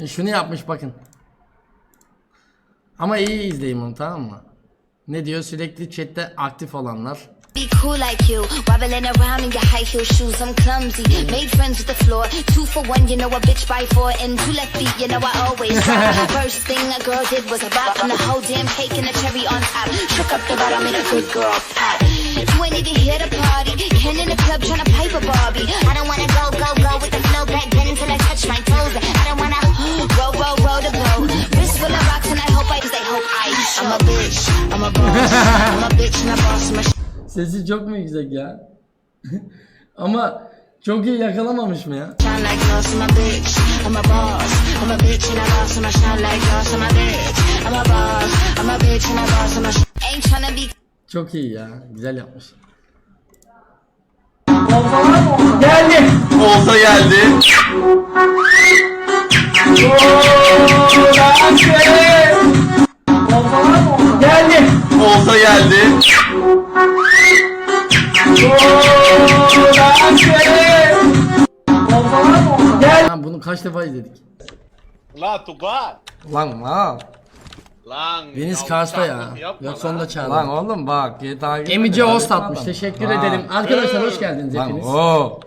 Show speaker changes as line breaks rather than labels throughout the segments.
E şunu yapmış bakın. Ama iyi izleyin onu tamam mı? Ne diyor sürekli chatte aktif olanlar. Be cool like you, wobbling around in your high heel shoes. I'm clumsy, made friends with the floor. Two for one, you know a bitch by four, and two left feet, you know I always drop. First thing a girl did was a bop, and the whole damn cake and the cherry on top. Shook up the bottom, made a good girl pop. You ain't even here party. Ken in the club trying to pipe a Barbie. I don't wanna go, go, go with the flow back then until I touch my toes. I don't wanna roll, roll, roll the boat. Wrist full of rocks and I hope I, cause they hope I. I'm a bitch, I'm a boss, I'm a bitch and I boss my Sesi çok mu yüksek ya? Ama çok iyi yakalamamış mı ya? Çok iyi ya. Güzel yapmış. Geldi.
Olta geldi. Geldi. Olta geldi.
Lan bunu kaç defa izledik?
La Tugay.
Lan lan. Lan. Deniz Kars'ta ya. yok onu da çağırdım.
Lan oğlum bak.
takip Gemici host atmış. Teşekkür Ha. ederim. Arkadaşlar hoş geldiniz Lan hepiniz. o.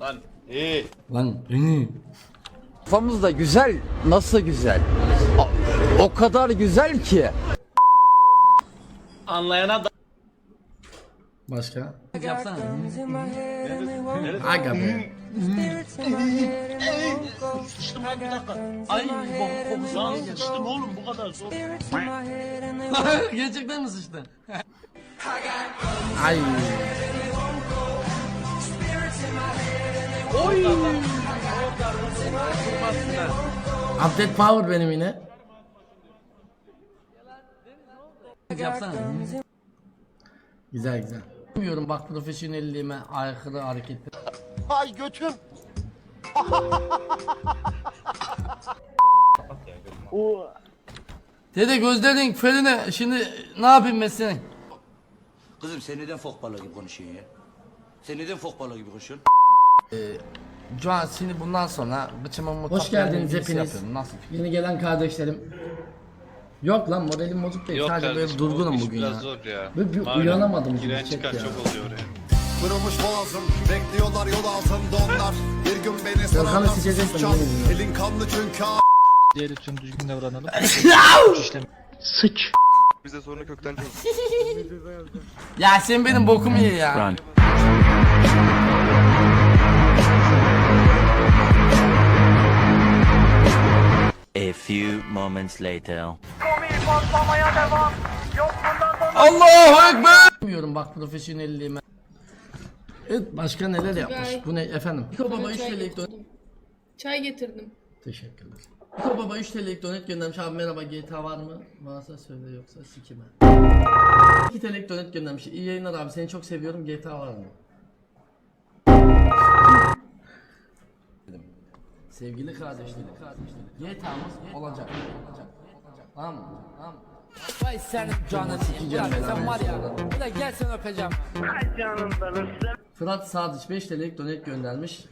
Lan. İyi. Lan beni. Kafamız da güzel. Nasıl güzel? A- O kadar güzel ki.
Anlayana da. Başka? Yapsana. Aga be. Sıçtım lan bir dakika. Ay bak kokusundan sıçtım oğlum bu kadar Gerçekten mi sıçtın? Ay. Oy. Update power benim yine. Yapsana. Güzel güzel. Bilmiyorum bak profesyonelliğime aykırı hareketler. Ay götüm. O Dede gözlerin feline şimdi ne yapayım ben senin?
Kızım sen neden fok balığı gibi konuşuyorsun ya? Sen neden fok balığı gibi konuşuyorsun?
Ee, Can şimdi bundan sonra bıçımın Hoş geldiniz şey hepiniz. Nasıl? Yeni gelen kardeşlerim. Yok lan moralim bozuk değil. Sadece böyle durgunum oğlum, iş bugün ya. Biraz zor ya. Böyle bir Mağara uyanamadım gibi Giren çıkan çok oluyor oraya. Kırılmış boğazım Bekliyorlar yol altında onlar Bir gün beni sorarlar sikeceksin, Elin kanlı çünkü Diğeri tüm düzgün davranalım Sıç Bize sonra kökten Ya sen benim bokum ye ya Run. A few moments later. Allahu Ekber! Bilmiyorum bak profesyonelliğime. Evet başka neler yapmış? Bu ne efendim? Niko Baba 3 TL'lik
Çay getirdim.
Teşekkürler. Niko Baba 3 TL'lik donet göndermiş. Abi merhaba GTA var mı? Varsa söyle yoksa sikime. 2 TL'lik donet göndermiş. İyi yayınlar abi seni çok seviyorum. GTA var mı? Sevgili kardeşlerim, kardeşlerim. GTA'mız olacak. Olacak. Tamam mı? Tamam mı? Vay senin canını sikeceğim ben. Sen var ya. Bir de gel seni öpeceğim. Ay canım benim. Fırat Sadıç 5 TL'lik donet göndermiş.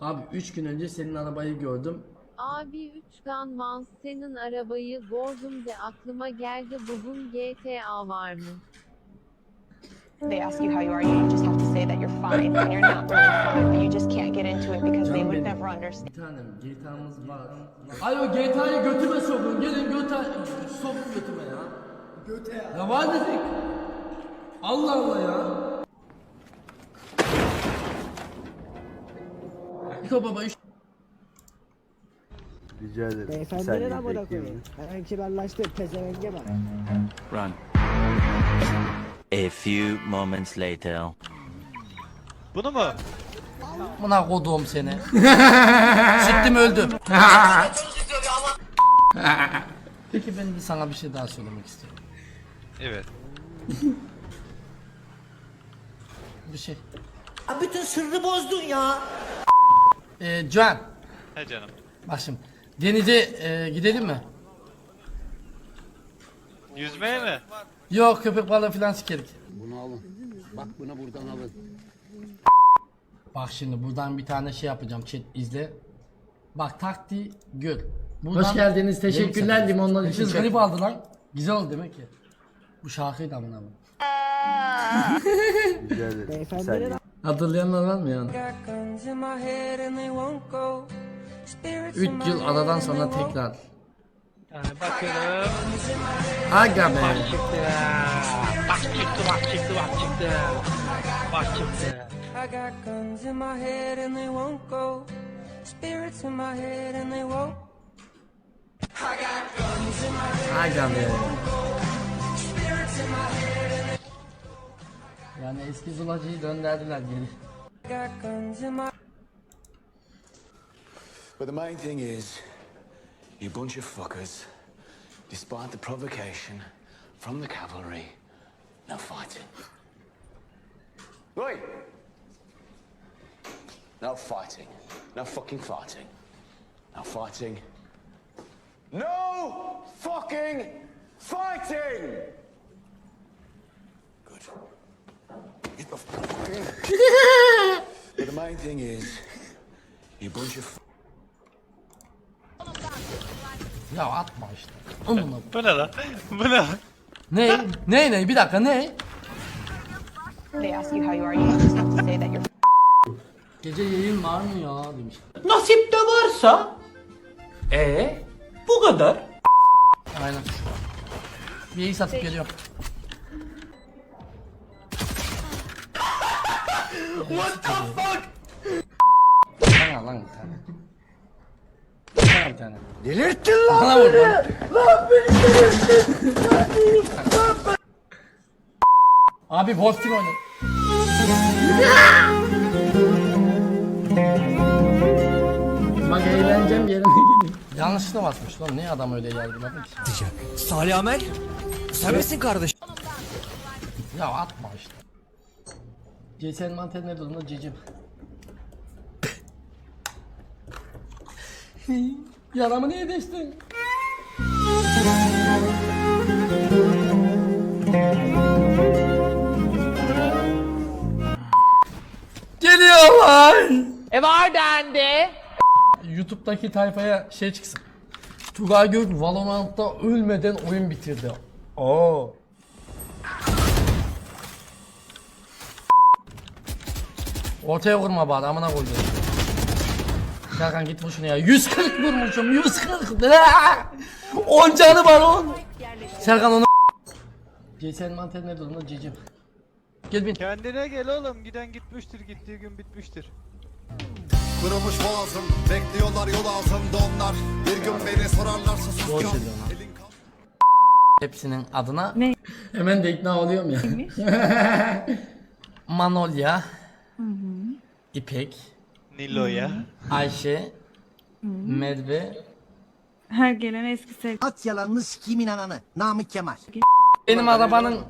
Abi 3 gün önce senin arabayı gördüm.
Abi 3 gun once senin arabayı gördüm de aklıma geldi bugün GTA var mı? They ask you how you are, you just have to say that you're
fine and you're not really fine, but you just can't get into it because they would never understand. Bir tanem GTA'mız var. Ay GTA'yı götüme sokun. Gelin göta sok götüme ya. GTA. Ne var dedik. Allah Allah ya. Kanka baba 3 Rica ederim. Beyefendi ne lan bana koyayım? Hemen kibarlaştı. Pezevenge bak.
Run. A few moments later. Bunu mu?
Buna kodum seni. Sittim öldüm. Peki ben de sana bir şey daha söylemek istiyorum. Evet. bir şey.
Abi bütün sırrı bozdun ya.
Ee, Can, He canım. bak şimdi. Denize e, gidelim mi?
Yüzmeye mi?
Yok köpek balığı falan sikerik.
Bunu alın. Bak bunu buradan alın.
Bak şimdi buradan bir tane şey yapacağım. Chat izle. Bak takti gör. Buradan Hoş geldiniz. Teşekkürler limonlar için. Siz grip aldı lan. Güzel oldu demek ki. Bu şarkıydı amına Güzel. Sen Hatırlayanlar var mı yani? 3 yıl aradan sonra tekrar.
Yani bakıyorum.
Aga be. Bak
çıktı. Bak çıktı, bak çıktı, bak çıktı. Bak çıktı. I got guns in my head and they won't go.
Spirits in my head and they won't. I got guns in my head. I got it. Spirits in my head. Yani eski geri. But the main thing is, you bunch of fuckers, despite the provocation from the cavalry, no fighting. Oi! No fighting. No fucking fighting. No fighting. No fucking fighting! Good. But the main thing is, you bunch of... Ya atma işte.
Onunla. Bu ne lan? Bu ne
Ne? Ne ne? Bir dakika ne? Gece yayın var mı ya demiş. Nasipte varsa e ee, bu kadar. Aynen. Bir iyi satıp geliyorum. What the fuck? Bana lan bir tane. Bana bir tane. Delirttin lan bana beni. Lan beni delirttin. Lan beni. Lan beni. Abi boss kim oynuyor? Bak eğleneceğim yerine gideyim. Yanlışlıkla basmış lan. Niye adam öyle yargıladın lan Salih Amel. Sen misin kardeş? Ya atma işte. CS'nin mantarı nerede onda cicim. Yaramı niye deştin? Geliyorlar. E var YouTube'daki tayfaya şey çıksın. Tugay Gök Valorant'ta ölmeden oyun bitirdi. Oo. Ortaya vurma bana amına koydum. Serkan git vur şunu ya. 140 vurmuşum 140. 10 canı var 10. Serkan onu Ceysel'in mantel ne durumda cicim. Gel bin.
Kendine gel oğlum. Giden gitmiştir, gittiği gün bitmiştir. Kırılmış boğazım, bekliyorlar yol altında onlar.
Bir gün beni sorarlarsa sus Doğru söylüyorsun ha. Hepsinin adına Ne? hemen de ikna oluyorum ya. Manolya. Hı hı. İpek,
Nilo'ya. Hmm.
Ayşe, hmm. Medve,
Her gelen eski sevgili. At yalanını sikimin ananı.
Namık Kemal. Benim arabanın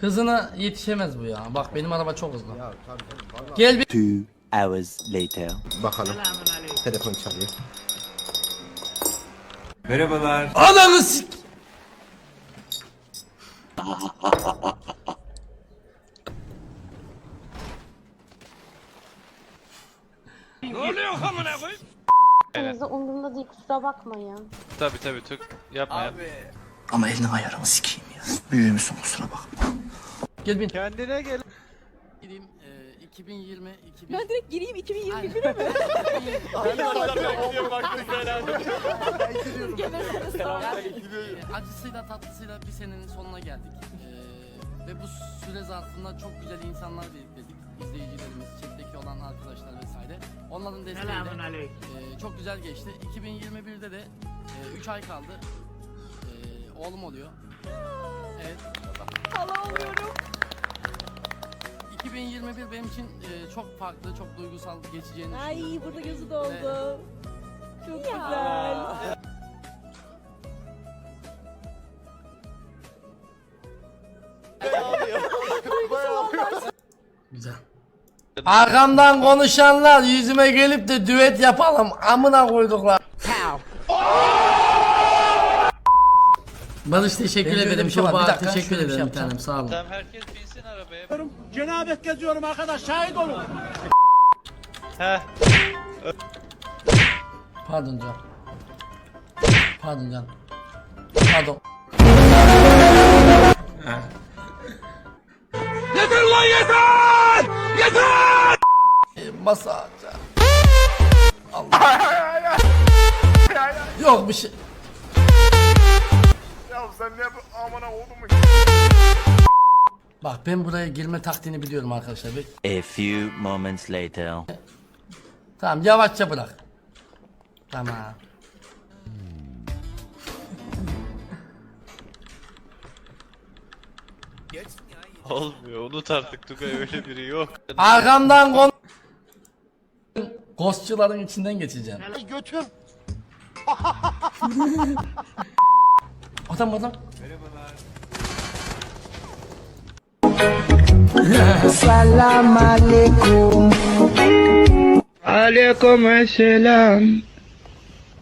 hızına yetişemez bu ya. Bak benim araba çok hızlı. Gel bir Two
hours later. Bakalım. Telefon çalıyor. Merhabalar.
ananı sik. Ne oluyor amına koyayım?
Evet. Umurumda değil kusura bakmayın.
Tabi tabi Türk yapma yap. Abi.
Ama elini ayarımı sikeyim ya. Büyüğümüzün kusura bakma. Gel bin.
Kendine gel. Gireyim e, 2020
Ben direkt gireyim 2021'e mi? Ben de arkadaşlar bekliyorum herhalde.
Acısıyla tatlısıyla bir senenin sonuna geldik. Ee, ve bu süre zarfında çok güzel insanlar biriktirdik izleyicilerimiz, chatteki olan arkadaşlar vesaire. Onların desteğiyle e, çok güzel geçti. 2021'de de 3 e, ay kaldı. E, oğlum oluyor. Evet.
Hala oluyorum.
2021 benim için e, çok farklı, çok duygusal geçeceğini Ay düşünüyorum.
burada gözü doldu. Çok güzel.
Arkamdan konuşanlar yüzüme gelip de düet yapalım. Amına koyduklar. Barış teşekkür Benim ederim. Şey Çok Bir bağır. Teşekkür ederim şey yapacağım. tanem. Sağ olun. Tamam herkes binsin arabaya. Cenabet geziyorum arkadaş şahit olun. Heh. Pardon can. Pardon can. Pardon. Yeter lan yeter! Yeter! Masa Allah. Yok bir şey. Ya sen ne bu amına oğlum Bak ben buraya girme taktiğini biliyorum arkadaşlar. Bek A few moments later. Tamam yavaşça bırak. Tamam.
Geçsin ya. Olmuyor unut artık Tugay öyle biri yok.
Arkamdan kon... Ghostçıların içinden geçeceğim. Ay götüm. Adam adam. Selam aleyküm. Aleyküm selam.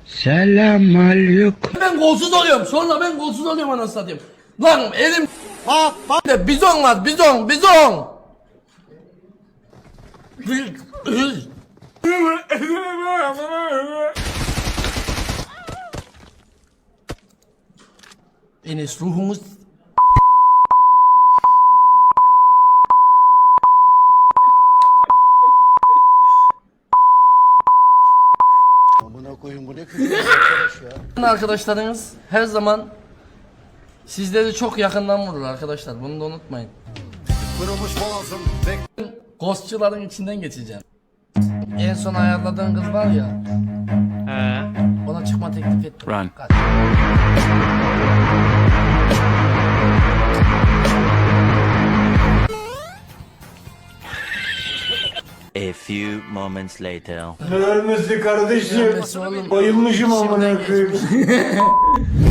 Selam aleyküm. Ben golsüz oluyorum. Sonra ben golsüz oluyorum anasını satayım. Lan elim Ha ha bizon var bizon bizon. Enes ruhumuz Amına koyun bu ne küfür Arkadaşlarınız her zaman Sizleri çok yakından vurur arkadaşlar. Bunu da unutmayın. Kırılmış boğazım. Ghostçıların içinden geçeceğim. En son ayarladığın kız var ya. He. Ona çıkma teklif ettim. Run. Kaç. A few moments later. Ne ölmesi kardeşim? Ölmesi oğlum. Bayılmışım amına koyayım.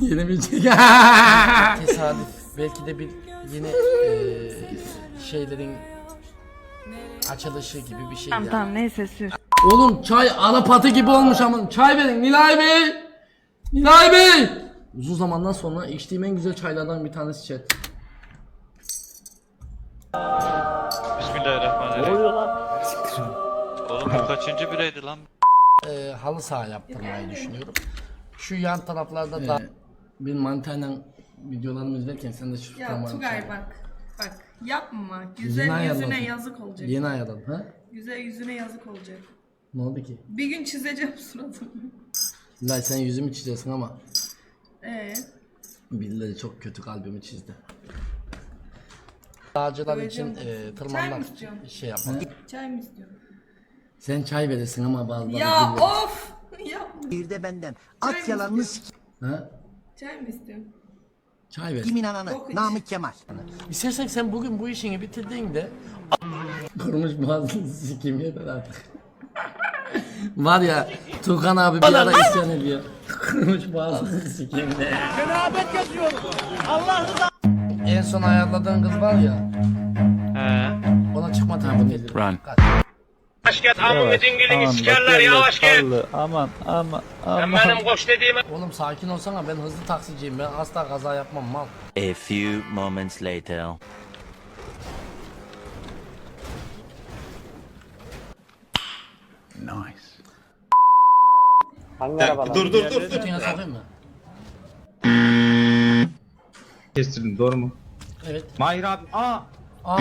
Yenebilecek.
Tesadüf. Belki de bir yeni eee, şeylerin açılışı gibi bir şey
Tamam yani. tamam neyse sür.
Oğlum çay alapatı gibi olmuş ama çay verin Nilay Bey. Nilay Bey. Uzun zamandan sonra içtiğim en güzel çaylardan bir tanesi chat.
Bismillahirrahmanirrahim. Ne oluyor lan? Oğlum bu kaçıncı bireydi lan?
Eee, halı saha yaptırmayı düşünüyorum. Şu yan taraflarda da Ee, benim mantarla videolarımı izlerken sen de şu Ya
Tugay şey- bak. Bak yapma. Güzel Yüzüne yüzüne yazık olacak.
Yeni ayarladım ha?
Güzel yüzüne yazık olacak. Ne oldu ki? Bir gün çizeceğim suratımı.
La sen yüzümü çizeceksin ama Ee, billahi çok kötü kalbimi çizdi. Dağcılar için e, tırmanmak mı şey yapmak. çay mı istiyorsun? Sen çay verirsin ama bazıları
Ya gülüyor. of! Yapma. Bir de benden. At yalanını Ha? Çay mı istiyorsun?
Çay ver. Kimin ananı? Yok Namık Kemal. İstersen sen bugün bu işini bitirdiğinde kurmuş boğazını sikim yeter artık. Var ya Tukan abi bir ara isyan ediyor. kurmuş boğazını sikim de. Cenabet yazıyorum. Allah rızası. En son ayarladığın kız var ya. He. Ona çıkma tamam. Run. Kaç yavaş git. aman. bütün gülün sikerler yavaş git. Aman aman aman. Sen benim koş dediğime. Oğlum sakin olsana ben hızlı taksiciyim ben asla kaza yapmam mal. A few moments later. Nice. Hangi Dur dur dur dur. Götüne sokayım mı? Kestirdim doğru mu? Evet. Mahir abi. Aa. Aa.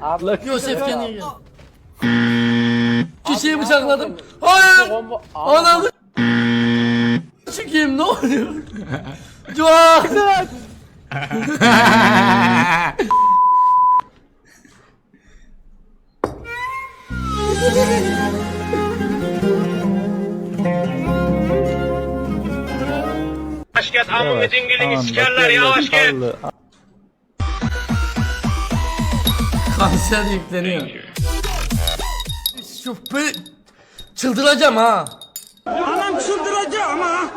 Abi. Yosef kendine gel. Kişiyi bıçakladım. Hayır. Ananı. Çıkayım ne oluyor? Cuak. Yavaş git amın gidin gelin yavaş git. Konser yükleniyor. Çok böyle çıldıracağım ha. Anam çıldıracağım ha.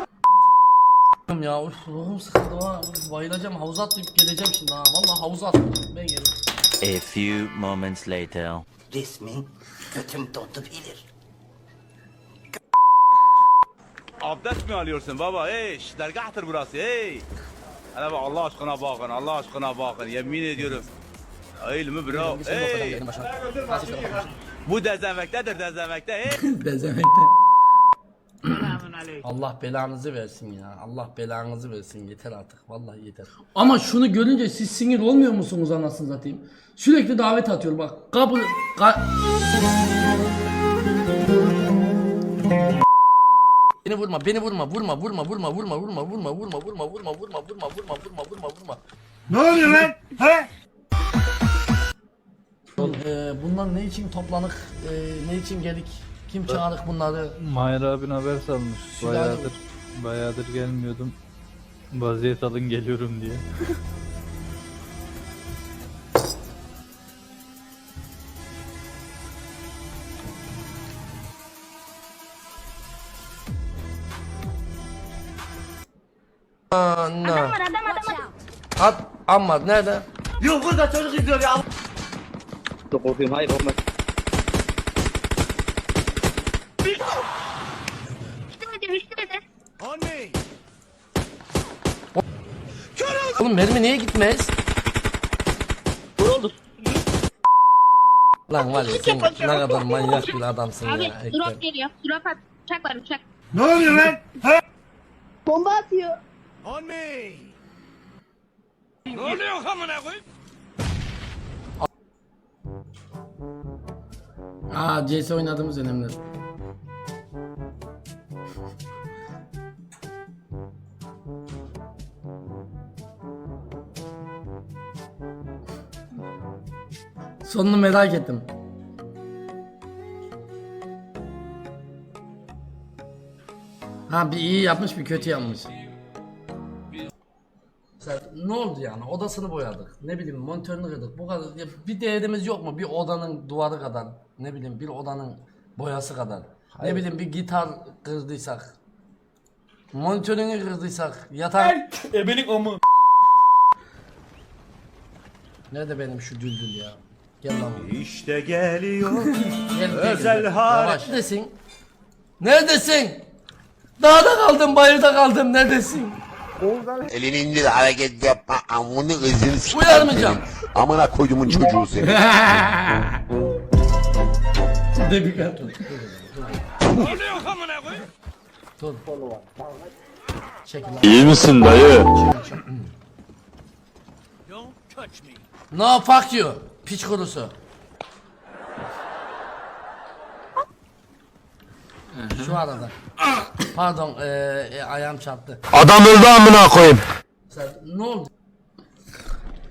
Ya uf, ruhum sıkıldı ha. Bayılacağım havuza atlayıp geleceğim şimdi ha. Valla havuza atlayacağım ben gelirim. A few moments later. Resmen götüm
dondu bilir. Abdest mi alıyorsun baba? Hey, dergahtır burası. Hey. Ana bak Allah aşkına bakın, Allah aşkına bakın. Yemin ediyorum. Değil mi bro? Ey! Bu dezemektedir dezemekte. Ey! Bezemekten.
Allah belanızı versin ya. Allah belanızı versin. Yeter artık. Vallahi yeter. Ama şunu görünce siz sinir olmuyor musunuz anasını satayım? Sürekli davet atıyor bak. Kapı... Ka beni vurma, beni vurma, vurma, vurma, vurma, vurma, vurma, vurma, vurma, vurma, vurma, vurma, vurma, vurma, vurma, vurma, vurma. Ne oluyor lan? He? Ee, bundan ne için toplanık, e, ne için geldik, kim çağırdık bunları?
Mahir abin haber salmış. Silahlı. Bayağıdır, bayağıdır gelmiyordum. Vaziyet alın geliyorum diye.
Ana.
Adam var adam adam.
adam. At, amma nerede? Yok burada çocuk izliyor ya. Dur korkuyorum. Hayır olmaz. Düştü Oğlum mermi niye gitmez? Vur oldu. Lan var ya sen ne kadar manyak bir adamsın Abi ya.
drop geliyor. Drop at. Uçak var uçak.
Ne oluyor lan? Ha?
Bomba atıyor. On me. Ne oluyor amına koyayım?
Aa CS oynadığımız önemli. Sonunu merak ettim. Ha bir iyi yapmış bir kötü yapmış. Ne oldu yani odasını boyadık ne bileyim montörünü kırdık bu kadar bir değerimiz yok mu bir odanın duvarı kadar ne bileyim bir odanın boyası kadar. Hayır. Ne bileyim bir gitar kırdıysak. Monitörünü kırdıysak. Yatak. E benim amı. Nerede benim şu düldül ya? Gel lan. İşte geliyor. Gel, gel, Özel gel. har- Yavaş. Neredesin? Neredesin? Dağda kaldım, bayırda kaldım. Neredesin?
Elin indir hareket yapma amını ızını s**eyim Uyarmayacağım. Amına koydumun çocuğu seni. Demin Oluyor
amına koyayım. Dur. Çekil lan. İyi misin dayı? Don't touch me. No fuck you. Piç kurusu. Şu arada. Pardon, e, e, ayağım çarptı. Adam öldü amına koyayım. Sen, ne oldu?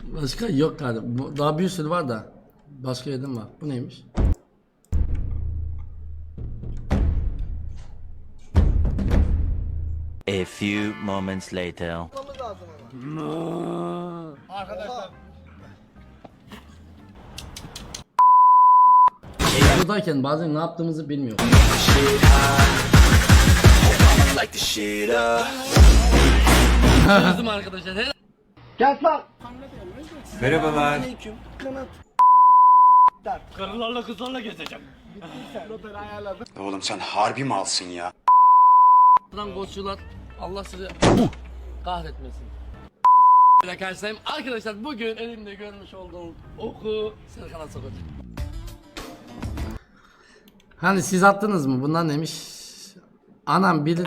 Başka yok kardeşim. Daha bir sürü var da. Başka yedim var. Bu neymiş? few moments later. Arkadaşlar. Buradayken bazen ne yaptığımızı bilmiyorum. Kızım arkadaşlar. Gel lan. Merhabalar. Karılarla kızlarla gezeceğim. Oğlum sen harbi malsın ya. Lan koçular Allah sizi kahretmesin. Ile karşılayayım. Arkadaşlar bugün elimde görmüş olduğum oku serkan sokacağım. Hani siz attınız mı? Bundan demiş. Anam bir